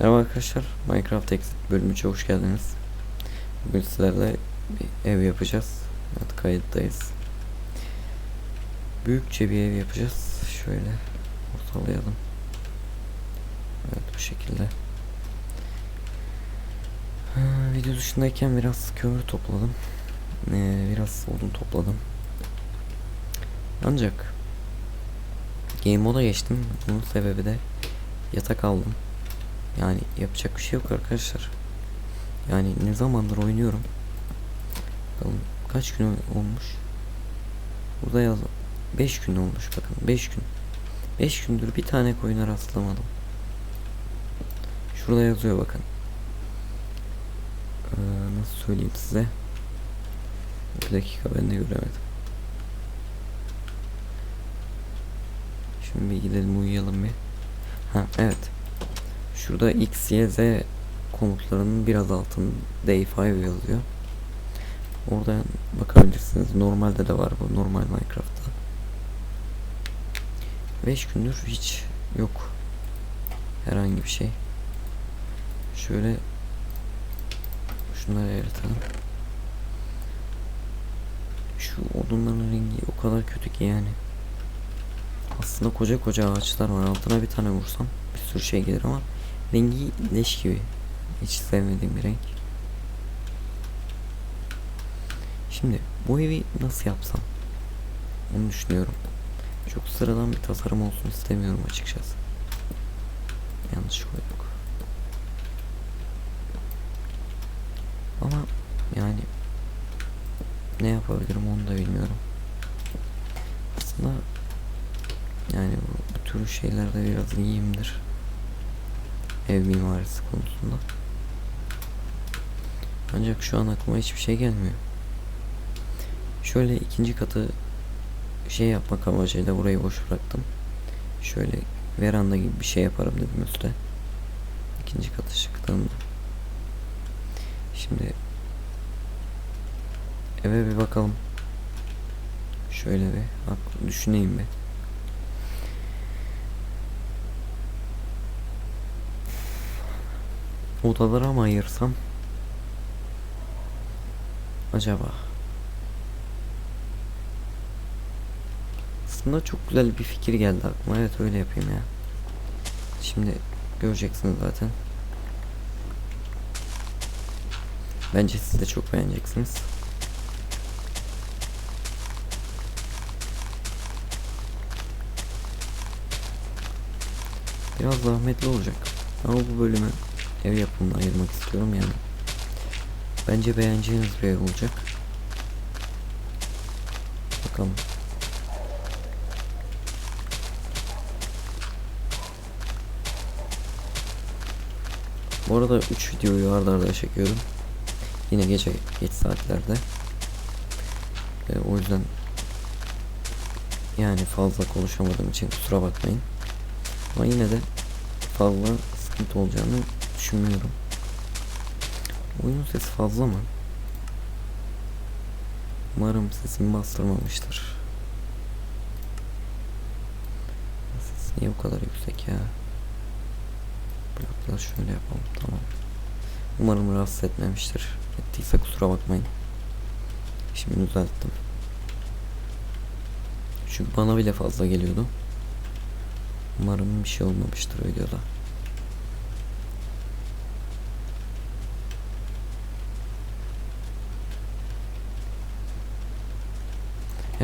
Merhaba arkadaşlar, Minecraft Exit bölümü hoş geldiniz. Bugün sizlerle bir ev yapacağız. Evet, kayıttayız. Büyükçe bir ev yapacağız. Şöyle ortalayalım. Evet, bu şekilde. Ha, video dışındayken biraz kömür topladım. Ee, biraz odun topladım. Ancak Game moda geçtim. Bunun sebebi de yatak aldım. Yani yapacak bir şey yok arkadaşlar. Yani ne zamandır oynuyorum. Bakalım kaç gün olmuş. Burada yaz 5 gün olmuş bakın 5 gün. 5 gündür bir tane koyuna rastlamadım. Şurada yazıyor bakın. Ee, nasıl söyleyeyim size? Bir dakika ben de göremedim. Şimdi bir gidelim uyuyalım bir. Ha evet. Şurada X, Y, Z komutlarının biraz altında Day 5 yazıyor. Oradan bakabilirsiniz. Normalde de var bu normal Minecraft'ta. 5 gündür hiç yok. Herhangi bir şey. Şöyle şunları eritalım. Şu odunların rengi o kadar kötü ki yani. Aslında koca koca ağaçlar var. Altına bir tane vursam bir sürü şey gelir ama rengi leş gibi. Hiç sevmediğim bir renk. Şimdi bu evi nasıl yapsam? Onu düşünüyorum. Çok sıradan bir tasarım olsun istemiyorum açıkçası. Yanlış koyduk. Ama yani ne yapabilirim onu da bilmiyorum. Aslında yani bu, bu tür şeylerde biraz iyiyimdir. Ev mimarisi konusunda. Ancak şu an aklıma hiçbir şey gelmiyor. Şöyle ikinci katı şey yapmak amacıyla burayı boş bıraktım. Şöyle veranda gibi bir şey yaparım dedim üstte. İkinci katı çıktığında. Şimdi eve bir bakalım. Şöyle bir düşüneyim bir. Odalara mı ayırsam? Acaba? Aslında çok güzel bir fikir geldi aklıma. Evet öyle yapayım ya. Şimdi göreceksiniz zaten. Bence siz de çok beğeneceksiniz. Biraz zahmetli olacak. Ama bu bölümü ev yapımına ayırmak istiyorum yani. Bence beğeneceğiniz bir ev olacak. Bakalım. Bu arada 3 videoyu arda arda çekiyorum. Yine gece geç saatlerde. Ee, o yüzden yani fazla konuşamadığım için kusura bakmayın. Ama yine de fazla sıkıntı olacağını düşünmüyorum. Oyunun sesi fazla mı? Umarım sesimi bastırmamıştır. Ses niye bu kadar yüksek ya? Biraz şöyle yapalım tamam. Umarım rahatsız etmemiştir. Ettiyse kusura bakmayın. Şimdi düzelttim. Çünkü bana bile fazla geliyordu. Umarım bir şey olmamıştır videoda.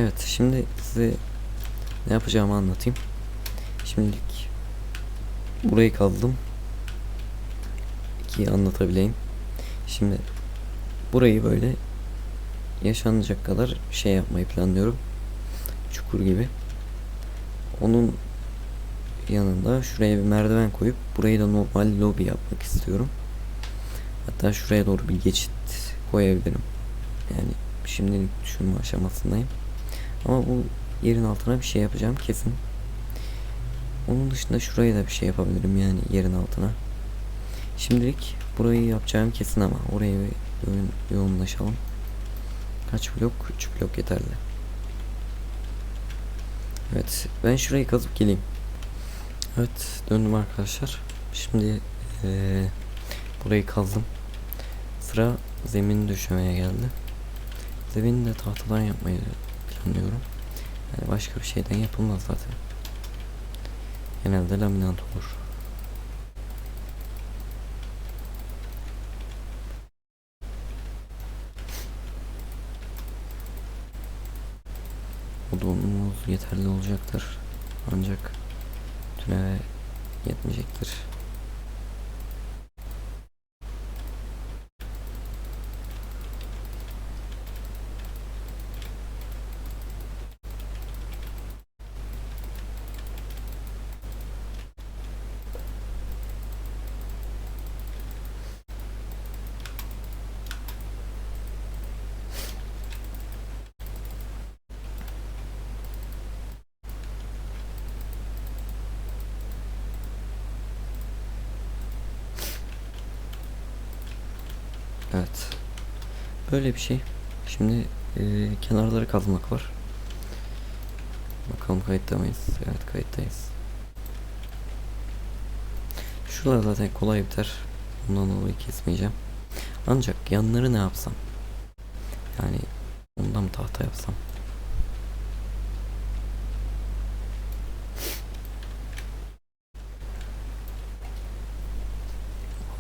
Evet şimdi size ne yapacağımı anlatayım. Şimdilik burayı kazdım ki anlatabileyim. Şimdi burayı böyle yaşanacak kadar şey yapmayı planlıyorum. Çukur gibi. Onun yanında şuraya bir merdiven koyup burayı da normal lobi yapmak istiyorum. Hatta şuraya doğru bir geçit koyabilirim. Yani şimdilik düşünme aşamasındayım. Ama bu yerin altına bir şey yapacağım kesin. Onun dışında şuraya da bir şey yapabilirim yani yerin altına. Şimdilik burayı yapacağım kesin ama oraya bir yoğun, yoğunlaşalım. Kaç blok? 3 blok yeterli. Evet ben şurayı kazıp geleyim. Evet döndüm arkadaşlar. Şimdi Ee, burayı kazdım. Sıra zemin döşemeye geldi. Zemini de tahtadan yapmayı planlıyorum. Yani başka bir şeyden yapılmaz zaten. Genelde laminat olur. Odunumuz yeterli olacaktır. Ancak tünele yetmeyecektir. Evet. Böyle bir şey. Şimdi e, kenarları kazmak var. Bakalım kayıtta mıyız? Evet kayıttayız. Şuralar zaten kolay biter. Bundan dolayı kesmeyeceğim. Ancak yanları ne yapsam? Yani ondan mı tahta yapsam?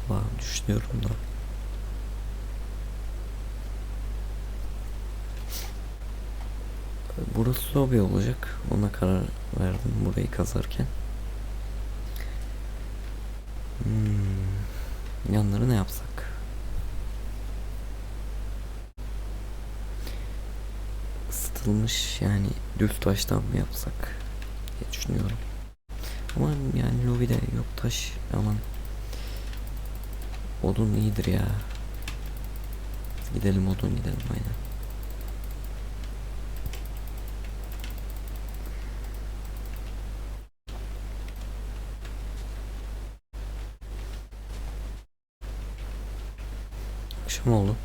Vallahi düşünüyorum da. Burası lobi olacak. Ona karar verdim burayı kazarken. Hmm, yanları ne yapsak? Isıtılmış yani düz taştan mı yapsak diye düşünüyorum. Ama yani lobide yok taş aman odun iyidir ya. Gidelim odun gidelim aynen. Akşam oldu.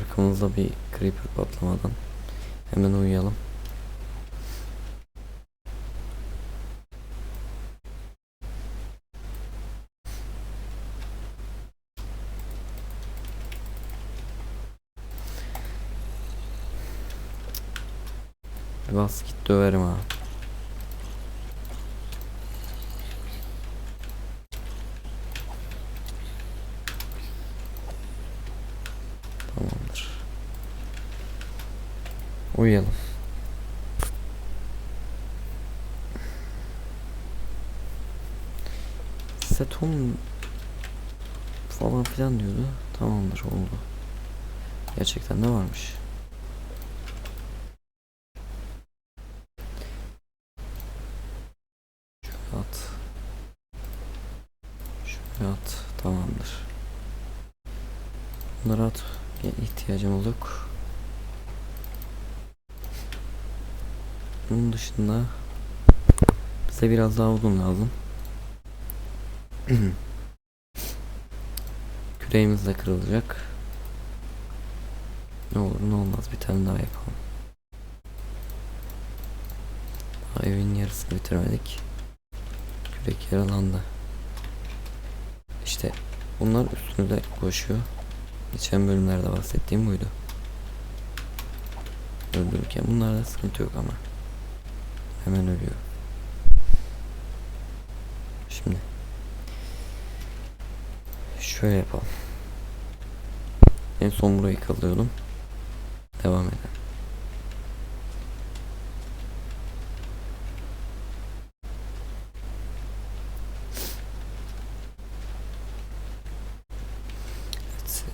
Arkamızda bir creeper patlamadan hemen uyuyalım. Bas git döverim ha. Tamamdır. Uyuyalım. Seton falan filan diyordu. Tamamdır oldu. Gerçekten ne varmış? Şöyle at. Şöyle at. Tamamdır. Bunları at. Ya, ihtiyacımız Bunun dışında bize biraz daha odun lazım. Küreğimiz de kırılacak. Ne olur ne olmaz bir tane daha yapalım. Daha evin yarısını bitirmedik. Kürek yaralandı. İşte bunlar üstünde koşuyor. Geçen bölümlerde bahsettiğim buydu. Öldürürken bunlarda sıkıntı yok ama. Hemen ölüyor. Şimdi. Şöyle yapalım. En son burayı kazıyordum. Devam edelim.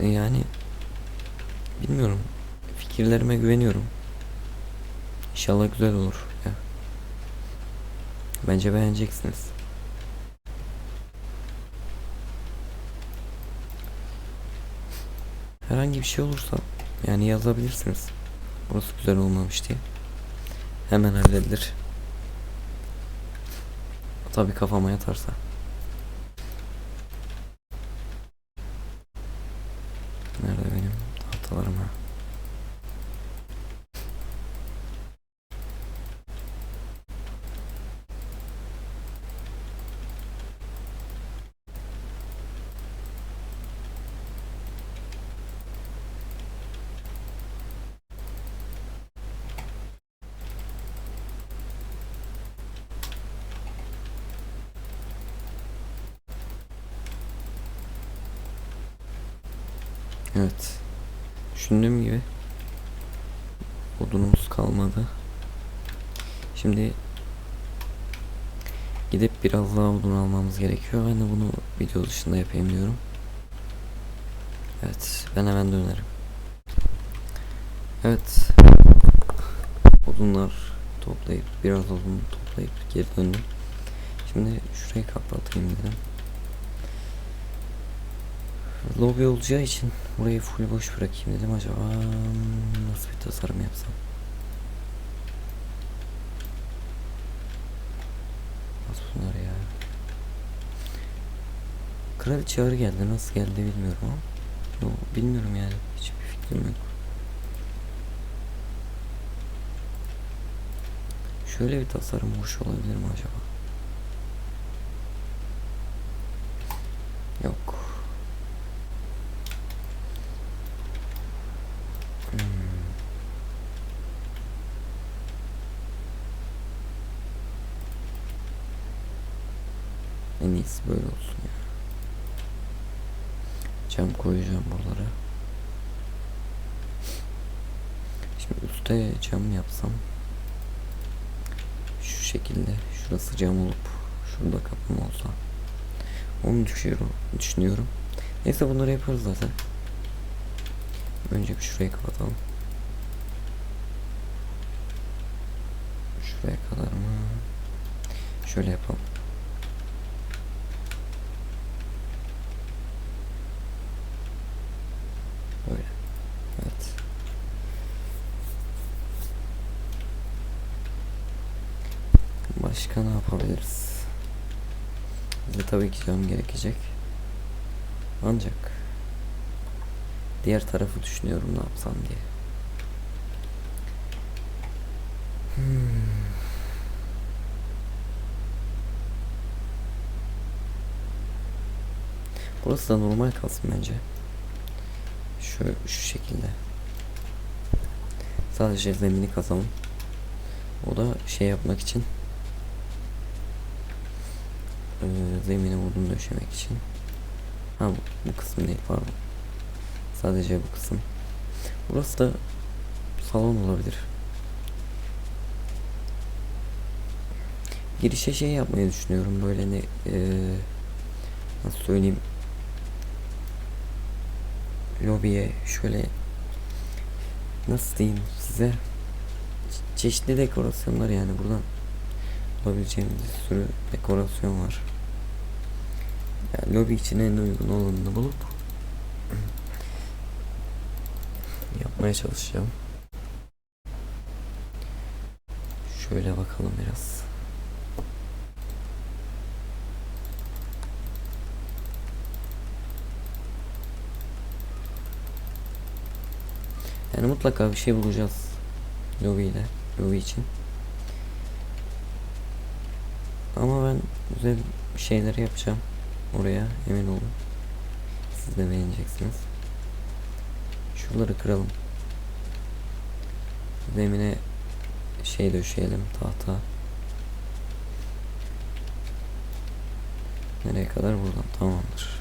Evet, yani bilmiyorum. Fikirlerime güveniyorum. İnşallah güzel olur. Bence beğeneceksiniz. Herhangi bir şey olursa yani yazabilirsiniz. Burası güzel olmamış diye. Hemen halledilir. Tabii kafama yatarsa. Evet. Düşündüğüm gibi odunumuz kalmadı. Şimdi gidip biraz daha odun almamız gerekiyor. Ben de bunu video dışında yapayım diyorum. Evet, ben hemen dönerim. Evet. Odunlar toplayıp biraz odun toplayıp geri döndüm. Şimdi şurayı kapatayım dedim. Lobi olacağı için burayı full boş bırakayım dedim. Acaba nasıl bir tasarım yapsam? Nasıl bunlar ya? Kraliçe ağrı geldi. Nasıl geldi bilmiyorum ama. Yo, bilmiyorum yani. Hiçbir fikrim yok. Şöyle bir tasarım hoş olabilir mi acaba? En iyisi böyle olsun ya. Cam koyacağım buralara. Şimdi üstte cam yapsam şu şekilde şurası cam olup şurada kapım olsa onu düşünüyorum, düşünüyorum. Neyse bunları yaparız zaten. Önce bir şurayı kapatalım. Şuraya kadar mı? Şöyle yapalım. Böyle. Evet. Başka ne yapabiliriz? Bize tabii ki cam gerekecek. Ancak diğer tarafı düşünüyorum ne yapsam diye. Hmm. Burası da normal kalsın bence. Şu şu şekilde. Sadece zemini kazalım. O da şey yapmak için ee, zemine odun döşemek için. Ha bu, bu kısım değil pardon. Sadece bu kısım. Burası da salon olabilir. Girişe şey yapmayı düşünüyorum böyle ne ee, nasıl söyleyeyim lobiye şöyle nasıl diyeyim size çe- çeşitli dekorasyonlar yani buradan bulabileceğimiz bir sürü dekorasyon var. Yani lobi için en uygun olanını bulup yapmaya çalışacağım. Şöyle bakalım biraz. Yani mutlaka bir şey bulacağız. Lobi ile. Lobi için. Ama ben güzel şeyler yapacağım. Oraya emin olun. Siz de beğeneceksiniz. Şuraları kıralım. Zemine şey döşeyelim tahta. Nereye kadar buradan tamamdır.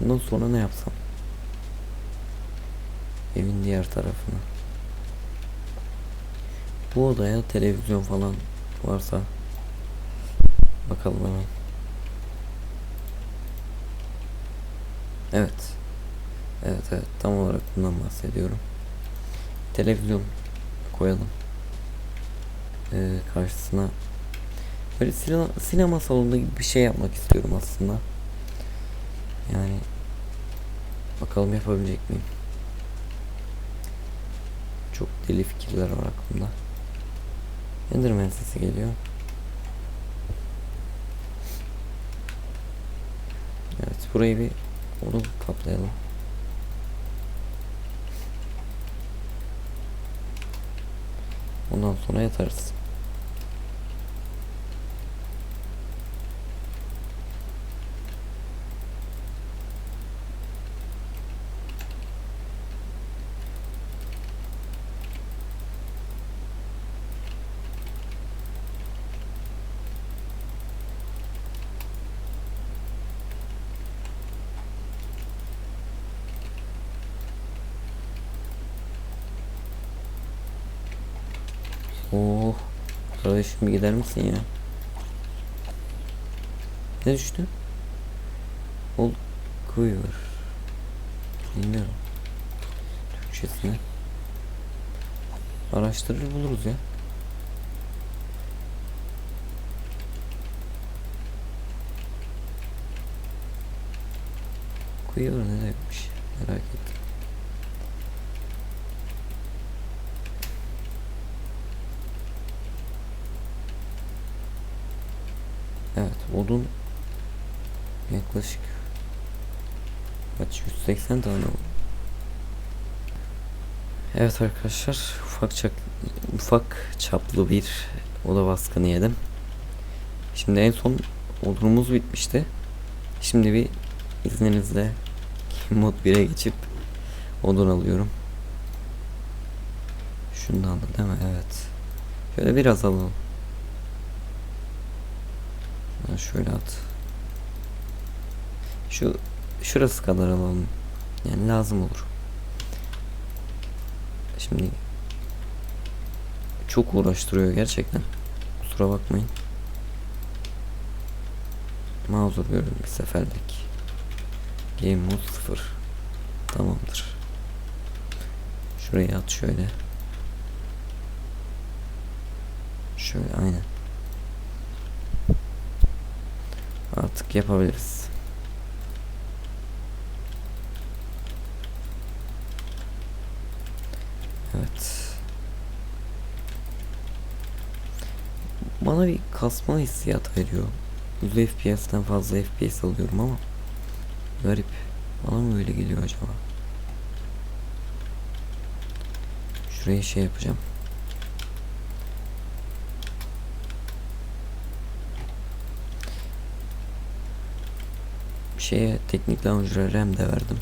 Bundan sonra ne yapsam? Evin diğer tarafına. Bu odaya televizyon falan varsa bakalım hemen. Evet. Evet evet tam olarak bundan bahsediyorum. Televizyon koyalım. Ee, karşısına Böyle sinema, sinema salonunda gibi bir şey yapmak istiyorum aslında. Yani Bakalım yapabilecek miyim? Çok deli fikirler var aklımda. Enderman sesi geliyor. Evet burayı bir odun kaplayalım. Ondan sonra yatarız. Oh. Kardeşim bir gider misin ya? Ne düştü? Ol Quiver. Bilmiyorum. Türkçesini. Araştırır buluruz ya. Quiver ne demekmiş? Odun yaklaşık kaç 180 tane oldu. Evet arkadaşlar ufak çap, ufak çaplı bir oda baskını yedim. Şimdi en son odunumuz bitmişti. Şimdi bir izninizle mod 1'e geçip odun alıyorum. Şundan da değil mi? Evet. Şöyle biraz alalım. Şöyle at. Şu şurası kadar alalım. Yani lazım olur. Şimdi çok uğraştırıyor gerçekten. Kusura bakmayın. Mazur görün bir seferlik. Game mode 0. Tamamdır. Şuraya at şöyle. Şöyle aynen. Artık yapabiliriz. Evet. Bana bir kasma hissiyat veriyor. 100 FPS'ten fazla FPS alıyorum ama garip. Bana mı öyle geliyor acaba? Şuraya şey yapacağım. Şeye teknik launcher'a RAM de verdim.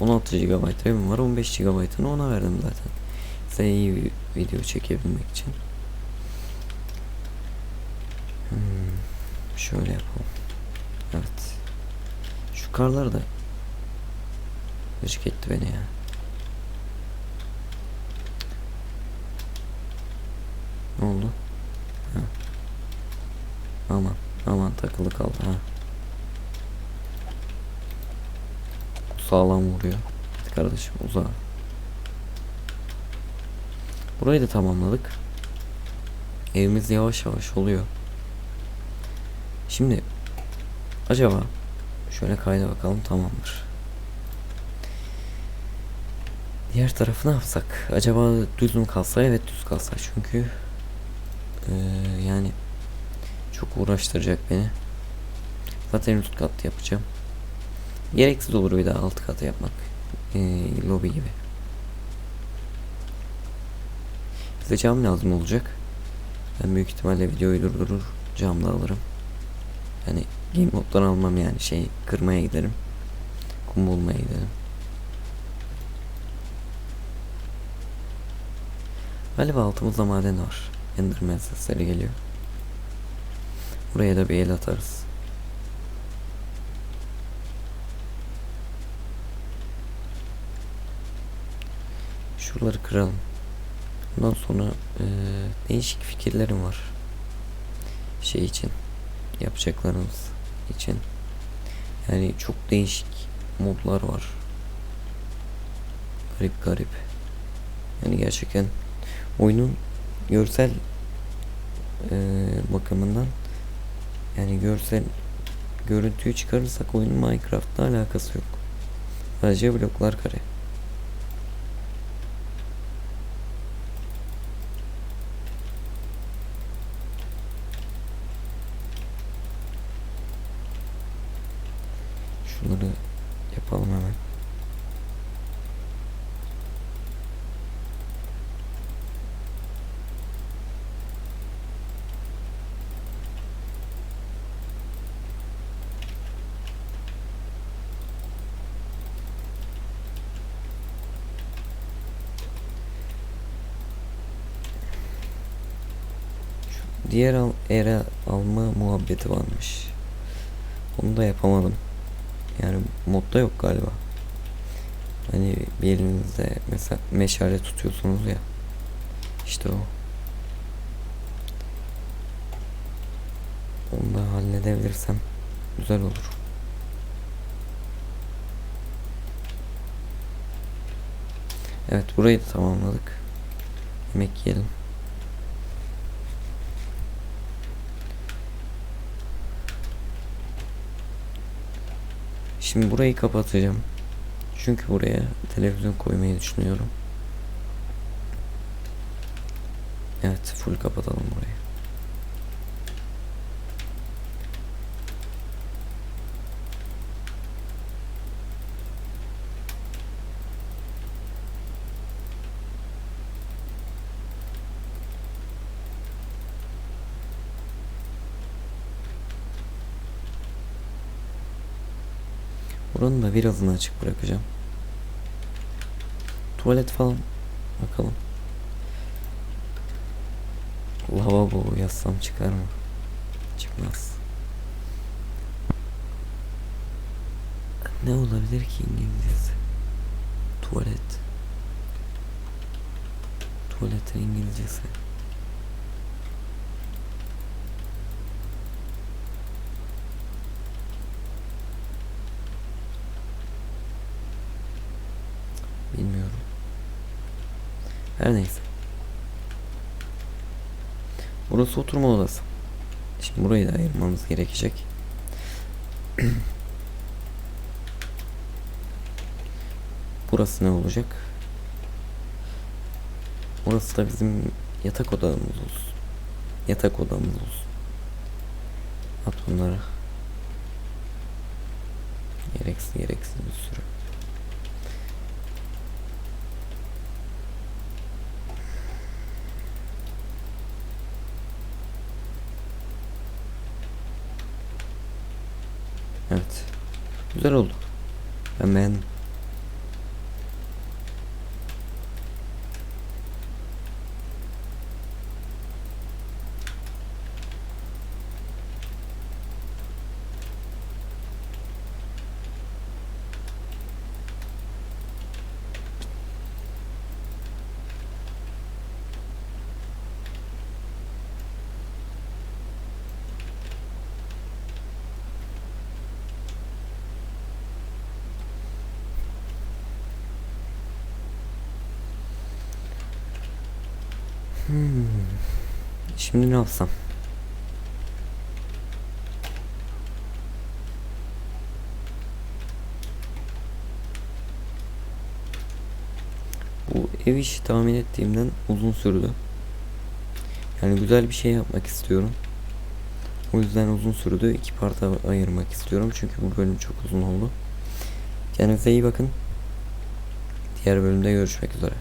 16 GB RAM'im var. 15 GB'ını ona verdim zaten. Size iyi bir video çekebilmek için. Hmm, şöyle yapalım. Evet. Şu karlar da gıcık etti beni ya. Ne oldu? Ha. Aman aman takılı kaldı ha. Sağlam vuruyor. Hadi kardeşim uzağa. Burayı da tamamladık. Evimiz yavaş yavaş oluyor. Şimdi acaba şöyle kayda bakalım tamamdır. Diğer tarafı ne yapsak? Acaba düz mü kalsa? Evet düz kalsa çünkü ee, yani çok uğraştıracak beni. Zaten üst yapacağım. Gereksiz olur bir daha alt katı yapmak. Ee, lobi gibi. Bize cam lazım olacak. Ben büyük ihtimalle videoyu durdurur camda alırım. Yani game moddan almam yani şey kırmaya giderim. Kum bulmaya giderim. Galiba altımızda maden var. Enderman sesleri geliyor. Buraya da bir el atarız. Şuraları kıralım. Bundan sonra e, değişik fikirlerim var. Şey için. Yapacaklarımız için. Yani çok değişik modlar var. Garip garip. Yani gerçekten oyunun görsel e, bakımından yani görsel görüntüyü çıkarırsak oyunun Minecraft'la alakası yok. Sadece bloklar kare. Şunları yapalım hemen. Şu Diğer al, ere alma muhabbeti varmış. Onu da yapamadım. Yani modda yok galiba. Hani bir elinizde mesela meşale tutuyorsunuz ya. İşte o. Onu da halledebilirsem güzel olur. Evet burayı da tamamladık. Yemek yiyelim. Şimdi burayı kapatacağım. Çünkü buraya televizyon koymayı düşünüyorum. Evet full kapatalım burayı. Da birazını açık bırakacağım. Tuvalet falan bakalım. Lavabo yazsam çıkar mı? Çıkmaz. Ne olabilir ki İngilizcesi? Tuvalet. Tuvaletin İngilizcesi. Bilmiyorum. Her neyse. Burası oturma odası. Şimdi burayı da ayırmamız gerekecek. Burası ne olacak? Burası da bizim yatak odamız olsun. Yatak odamız olsun. At bunları. Gereksiz gereksiz bir sürü. Evet. Güzel oldu. Ben beğendim. Şimdi ne yapsam? Bu ev işi tahmin ettiğimden uzun sürdü. Yani güzel bir şey yapmak istiyorum. O yüzden uzun sürdü. İki parta ayırmak istiyorum. Çünkü bu bölüm çok uzun oldu. Kendinize iyi bakın. Diğer bölümde görüşmek üzere.